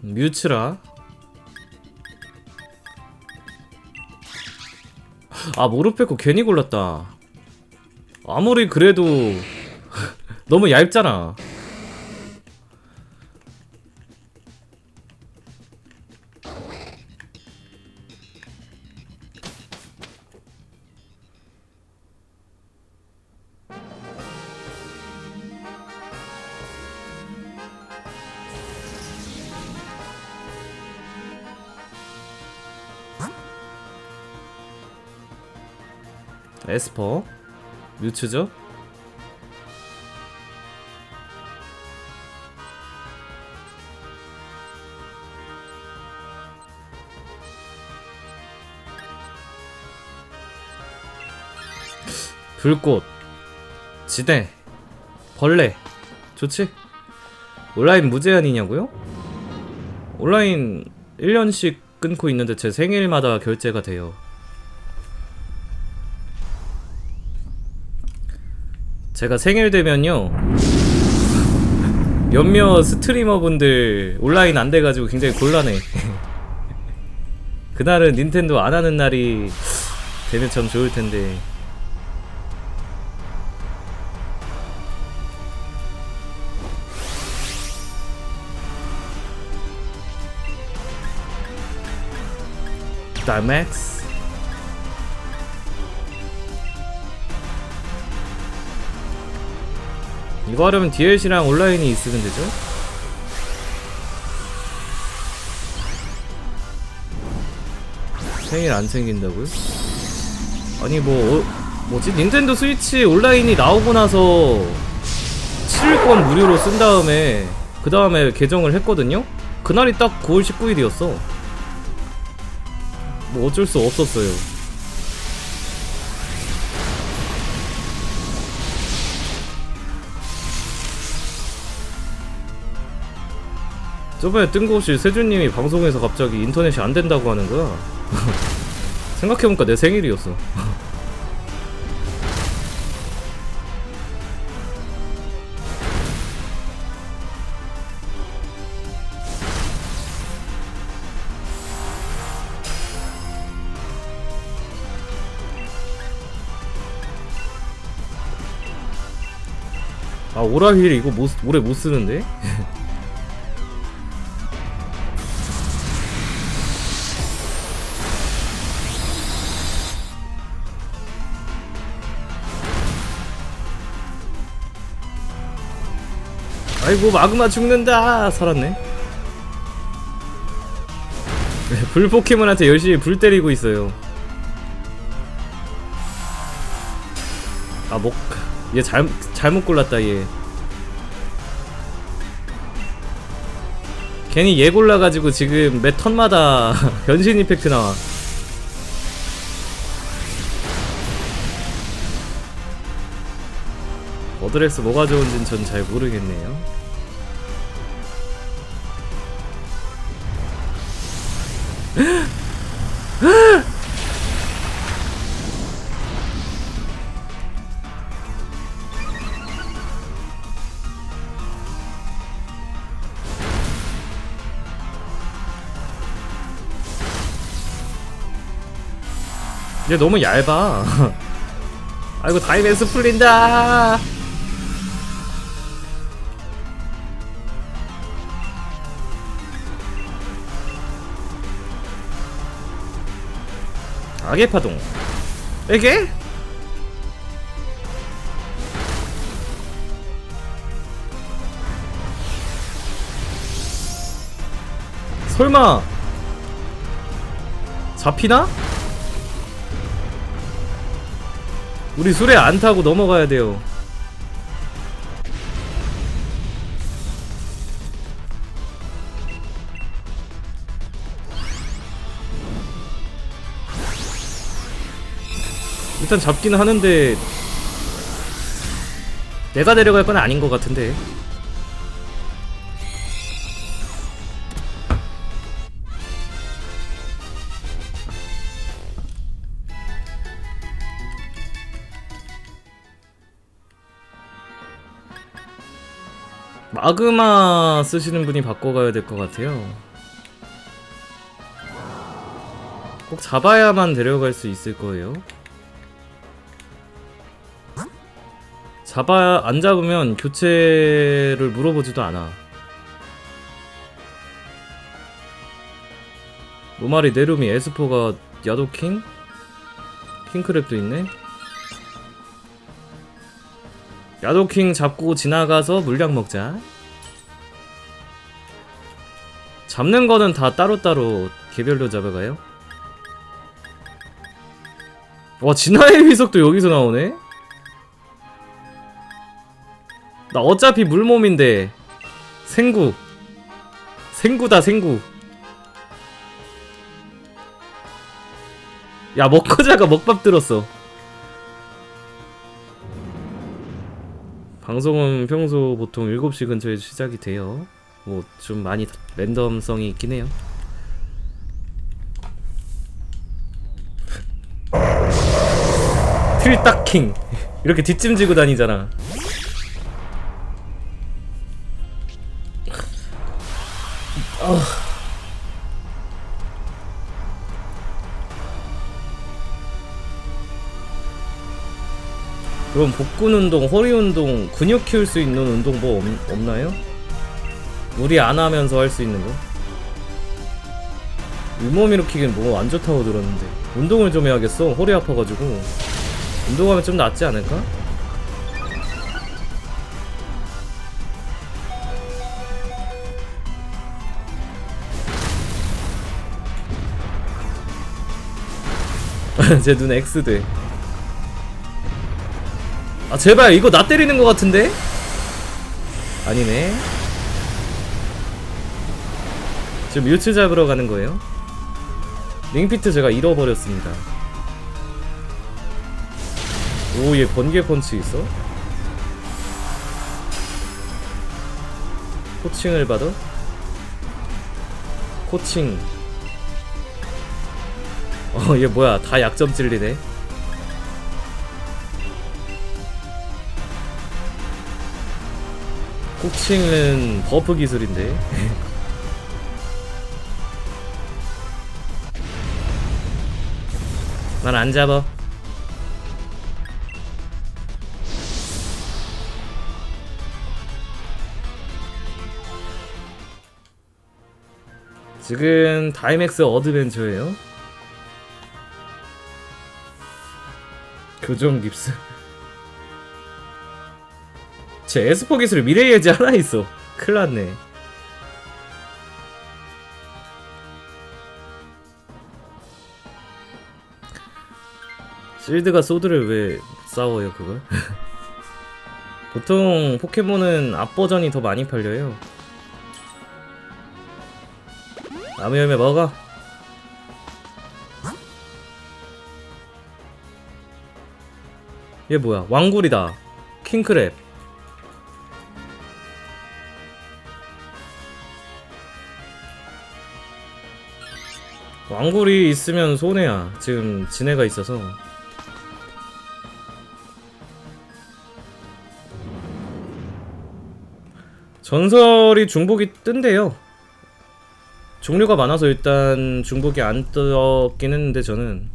뮤츠라. 아 모르페코 괜히 골랐다. 아무리 그래도 너무 얇잖아 뮤츠죠? 불꽃 지대 벌레 좋지? 온라인 무제한이냐고요? 온라인 1년씩 끊고 있는데 제 생일마다 결제가 돼요 제가 생일 되면요. 몇몇 스트리머분들 온라인 안 돼가지고 굉장히 곤란해. 그날은 닌텐도 안 하는 날이 되면 참 좋을 텐데. 다맥스 이거 하려면 DLC랑 온라인이 있으면 되죠? 생일 안 생긴다고요? 아니 뭐 어, 뭐지 닌텐도 스위치 온라인이 나오고 나서 7일권 무료로 쓴 다음에 그 다음에 개정을 했거든요? 그날이 딱 9월 19일이었어 뭐 어쩔 수 없었어요 저번에 뜬금없이 세준님이 방송에서 갑자기 인터넷이 안 된다고 하는 거야. 생각해보니까 내 생일이었어. 아 오라힐 이거 못, 올해 못 쓰는데? 아이고 마그마 죽는다. 살았네. 네, 불 포켓몬한테 열심히 불 때리고 있어요. 아목 얘 잘, 잘못 골랐다 얘. 괜히 얘 골라가지고 지금 매 턴마다 변신 이펙트 나와. 어드렉스 뭐가 좋은지는 전잘 모르겠네요. 얘 너무 얇아. 아이고 다이벤스 풀린다. 악의 파동 에게? 설마 잡히나? 우리 술에 안 타고 넘어가야 돼요. 일단 잡기는 하는데 내가 데려갈 건 아닌 것 같은데 마그마 쓰시는 분이 바꿔가야 될 것 같아요. 꼭 잡아야만 데려갈 수 있을 거예요. 잡아야 안 잡으면 교체를 물어보지도 않아. 노마리 네루미 에스포가 야도킹? 킹크랩도 있네. 야도킹 잡고 지나가서 물약 먹자. 잡는 거는 다 따로따로 개별로 잡아가요. 와 진화의 위석도 여기서 나오네? 나 어차피 물몸인데 생구 생구다 생구 야 먹거자가 먹밥 들었어 방송은 평소 보통 7시 근처에 시작이 돼요 뭐 좀 많이 랜덤성이 있긴 해요. 틀딱킹. 이렇게 뒷짐지고 다니잖아. 그럼 복근 운동, 허리 운동, 근육 키울 수 있는 운동 뭐 없, 없나요? 무리 안 하면서 할 수 있는 거? 윗몸 일으키기는 뭐안 좋다고 들었는데 운동을 좀 해야겠어 허리 아파가지고 운동하면 좀 낫지 않을까? 제눈 X 돼. 아 제발 이거 나 때리는 것 같은데? 아니네. 지금 뮤츠 잡으러 가는 거예요. 링피트 제가 잃어버렸습니다. 오, 얘 번개 펀치 있어? 코칭을 받아? 코칭. 어, 얘 뭐야? 다 약점 찔리네. 코칭은 버프 기술인데. 난안 잡아. 지금 다이맥스 어드벤처예요. 교정 깁스. 제 에스퍼 기술에 미래 예지 하나 있어. 큰일 났네. 실드가 소드를 왜 싸워요 그걸? 보통 포켓몬은 앞 버전이 더 많이 팔려요. 나무 열매 먹어. 얘 뭐야? 왕구리다. 킹크랩. 왕구리 있으면 손해야. 지금 진해가 있어서. 전설이 중복이 뜬대요. 종류가 많아서 일단 중복이 안 떴긴 했는데 저는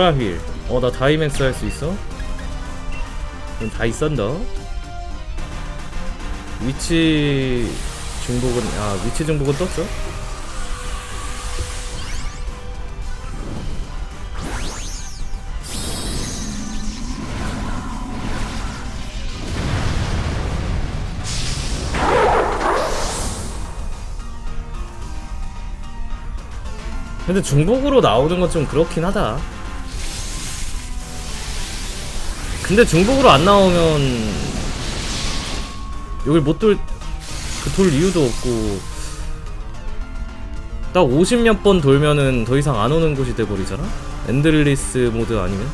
오라휠 어 나 다이맥스 할 수 있어? 그럼 다 있었다 위치 중복은 아 위치 중복은 떴어? 근데 중복으로 나오는 건 좀 그렇긴 하다. 근데 중복으로 안 나오면 여길 못돌 그 돌 이유도 없고 딱 50몇 번 돌면은 더 이상 안 오는 곳이 돼버리잖아? 엔들리스 모드 아니면?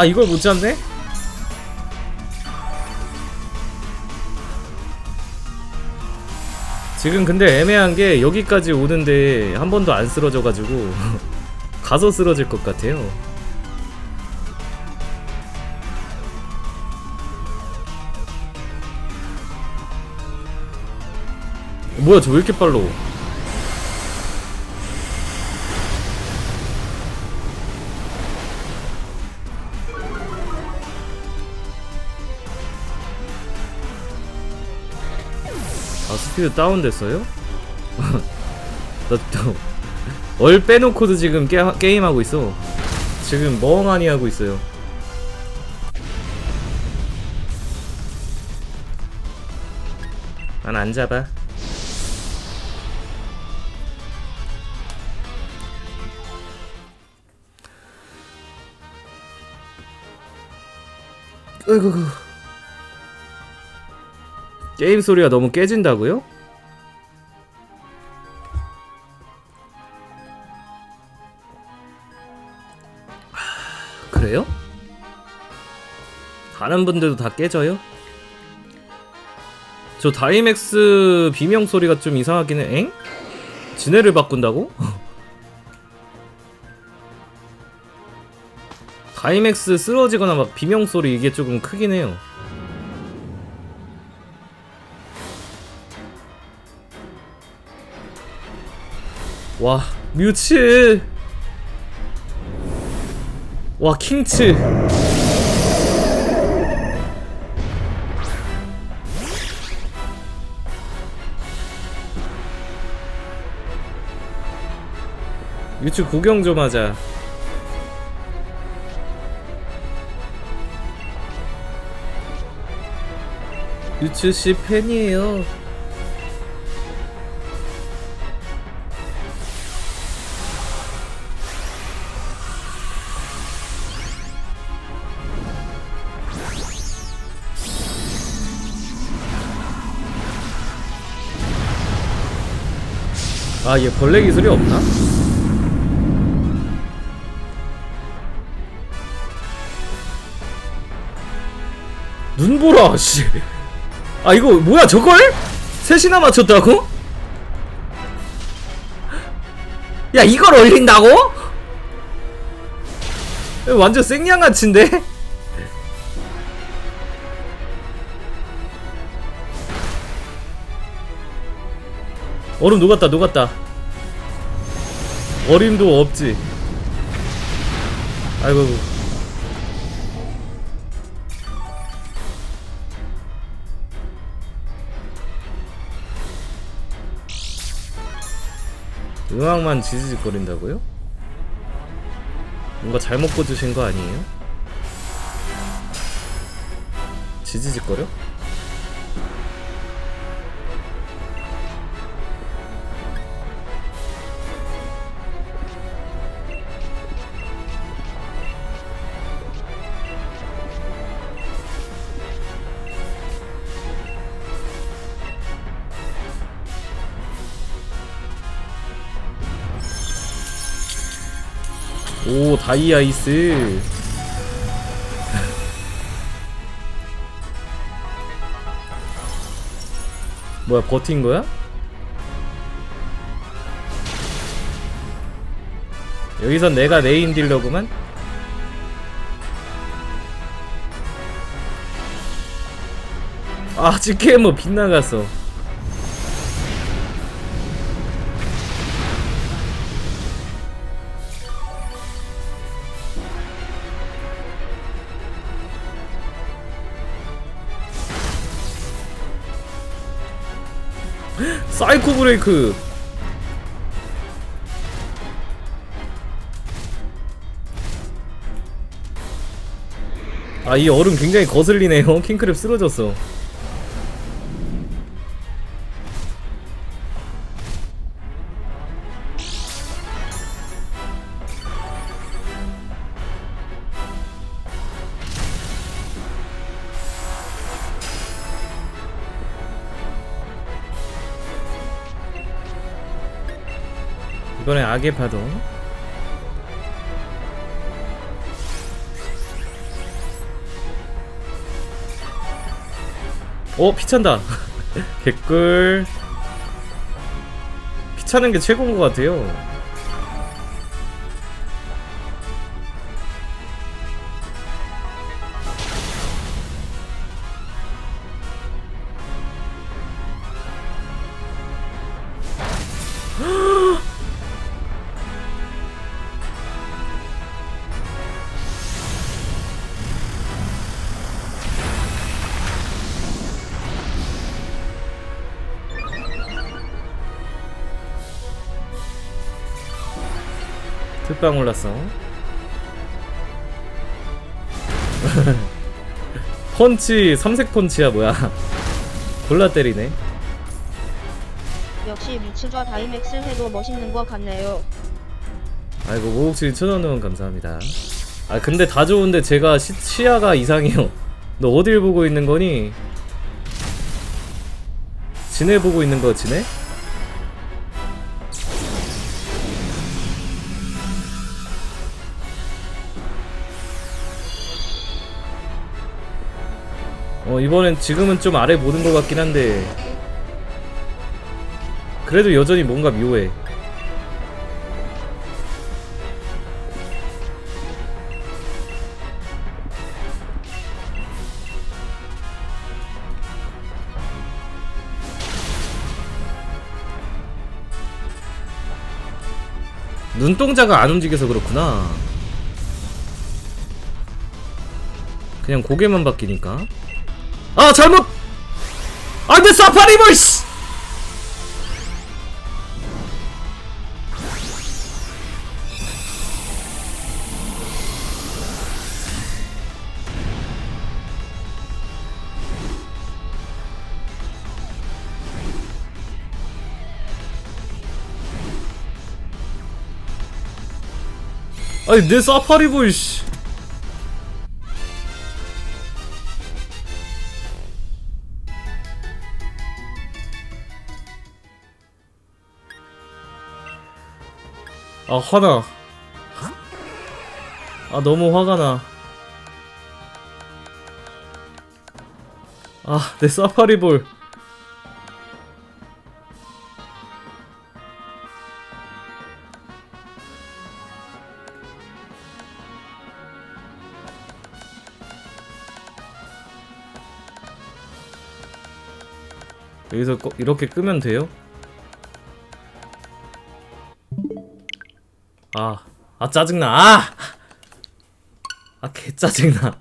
아 이걸 못 잡네? 지금 근데 애매한 게 여기까지 오는데 한 번도 안 쓰러져가지고 가서 쓰러질 것 같아요. 뭐야 저 왜 이렇게 빨라? 스피드 다운됐어요? 나또얼 빼놓고도 지금 게, 게임하고 있어. 지금 멍하니 하고 있어요? 난 안 잡아. 으이구 게임 소리가 너무 깨진다고요? 하, 그래요? 다른 분들도 다 깨져요? 저 다이맥스 비명 소리가 좀 이상하긴 해. 엥? 지네를 바꾼다고? 다이맥스 쓰러지거나 막 비명 소리 이게 조금 크긴 해요. 와 뮤츠. 와 킹츠. 뮤츠 구경 좀 하자. 뮤츠 씨 팬이에요 아, 얘 벌레 기술이 없나? 눈 보라, 씨. 아, 이거 뭐야, 저걸? 셋이나 맞췄다고? 야, 이걸 올린다고? 완전 생양아치인데? 얼음 녹았다 녹았다 어림도 없지 아이고 음악만 지지직거린다고요? 뭔가 잘못 꽂으신 거 아니에요? 지지직거려? 다이아이스 뭐야 버틴 거야? 여기선 내가 레인 딜러구만? 아 지케모 빗나갔어 사이코 브레이크. 아 이 얼음 굉장히 거슬리네요. 킹크랩 쓰러졌어 이번에 악의 파동. 어 피찬다. 개꿀. 피차는 게 최고인 것 같아요. 특방 올랐어 펀치 삼색 펀치야 뭐야 골라 때리네 역시 미츠과 다이맥스 해도 멋있는 것 같네요. 아이고 모국실 천원 후원 감사합니다 아 근데 다 좋은데 제가 시, 시야가 이상해요 너 어딜 보고 있는 거니? 지네 보고 있는 거 지네? 어 이번엔 지금은 좀 아래 보는 것 같긴 한데 그래도 여전히 뭔가 묘해 눈동자가 안 움직여서 그렇구나. 그냥 고개만 바뀌니까. 아 잘못. 아내 사파리볼 씨. 아니 내 사파리볼 씨. 아 화나 아 너무 화가 나 아, 내 사파리볼. 여기서 꼭 이렇게 끄면 돼요? 아, 아 짜증나. 아, 아 개 짜증나.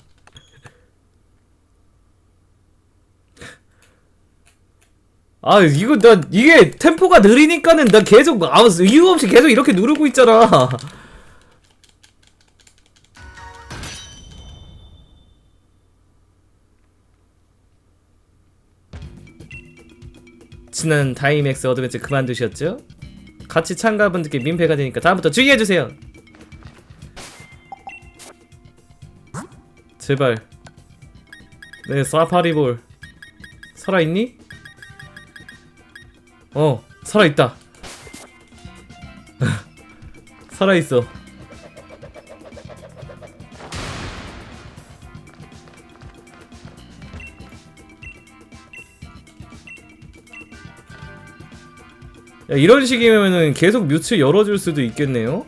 아 이거 나 이게 템포가 느리니까는 나 계속 아무 이유 없이 계속 이렇게 누르고 있잖아. 지난 다이맥스 어드벤처 그만두셨죠? 같이 참가분들께 민폐가 되니까 다음부터 주의해주세요. 제발. 네 사파리볼 살아있니? 어 살아있다. 살아있어. 야, 이런 식이면은 계속 뮤츠 열어줄 수도 있겠네요.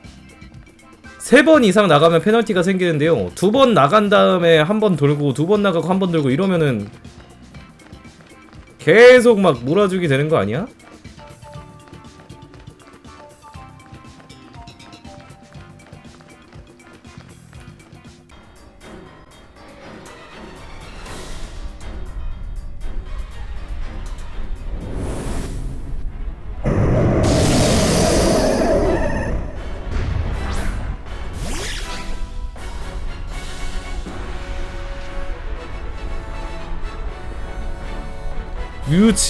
세 번 이상 나가면 페널티가 생기는데요. 두 번 나간 다음에 한 번 돌고 두 번 나가고 한 번 돌고 이러면은 계속 막 몰아주기 되는 거 아니야?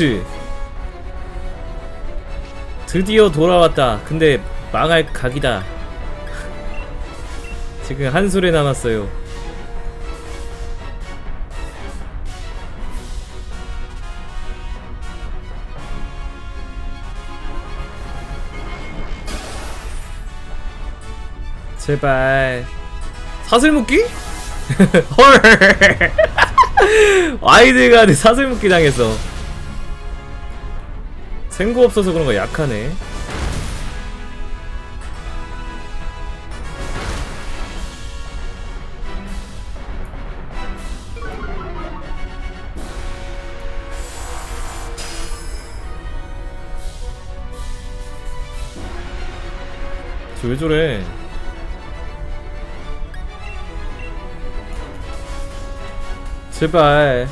뮤츠 드디어 돌아왔다. 근데 망할 각이다. 지금 한 술에 남았어요. 제발. 사슬 묶기? 헐. 와이드가드 사슬 묶기 당했어 생고 없어서 그런 거 약하네. 저왜 저래? 제발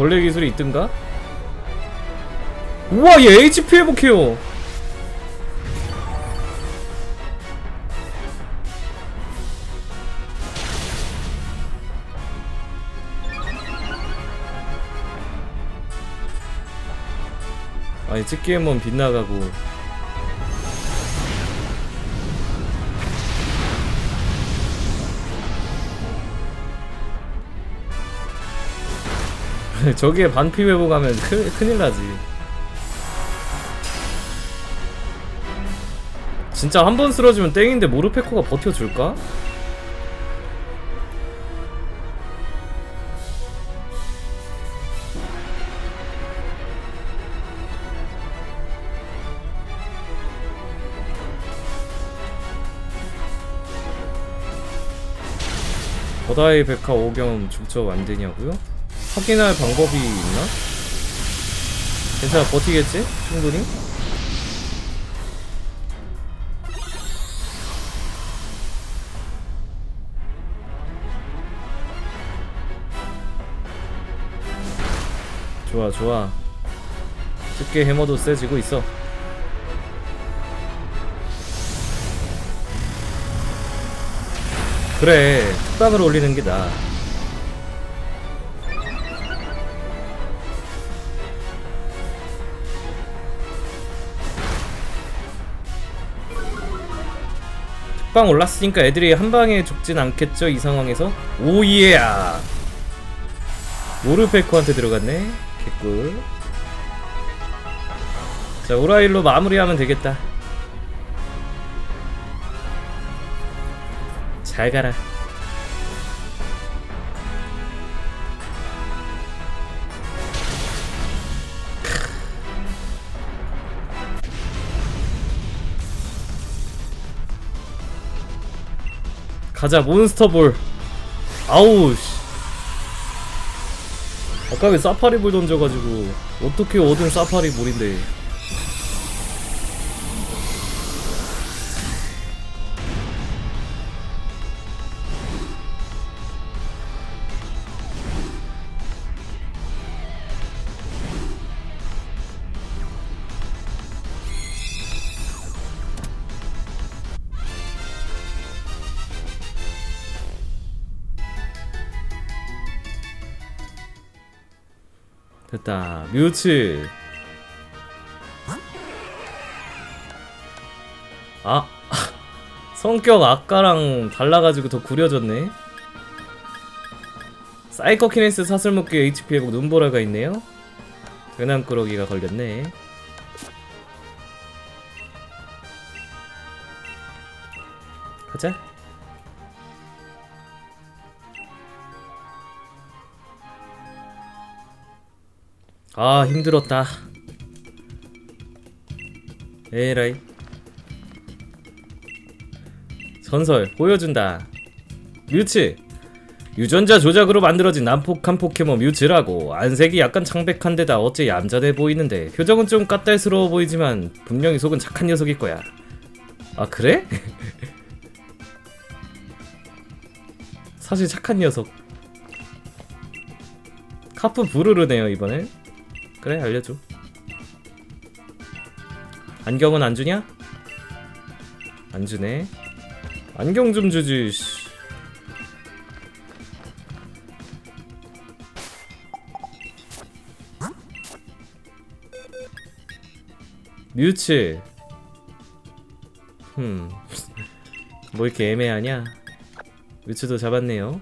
벌레 기술이 있든가? 우와 얘 HP 회복해요 아니 찍기에만 빗나가고 저기에 반피 회복하면 큰, 큰일 나지 진짜 한 번 쓰러지면 땡인데 모르페코가 버텨줄까? 어다이 백화 오겸 죽적 안 되냐고요? 확인할 방법이 있나? 괜찮아 버티겠지? 충분히? 좋아 좋아 집게 해머도 세지고 있어 그래 특방을 올리는 게 나아 방 올랐으니까 애들이 한 방에 죽진 않겠죠 이 상황에서? 오예야! 모르페코한테 들어갔네. 개꿀. 자 오라일로 마무리하면 되겠다. 잘 가라 가자 몬스터볼. 아우 씨. 아까 왜 사파리볼 던져가지고 어떻게 얻은 사파리볼인데 됐다. 뮤츠. 아 성격 아까랑 달라가지고 더 구려졌네. 사이코키네스 사슬묶기 HP 회복 눈보라가 있네요. 괜한꾸러기가 걸렸네. 가자 아 힘들었다. 에라이. 전설 보여준다. 뮤츠. 유전자 조작으로 만들어진 난폭한 포켓몬 뮤츠라고. 안색이 약간 창백한 데다 어째 얌전해 보이는데. 표정은 좀 까딸스러워 보이지만 분명히 속은 착한 녀석일 거야. 아 그래? 사실 착한 녀석. 카프 부르르네요 이번에 그래 알려줘. 안경은 안 주냐? 안 주네. 안경 좀 주지 뮤츠 흠뭐 이렇게 애매하냐? 뮤츠도 잡았네요.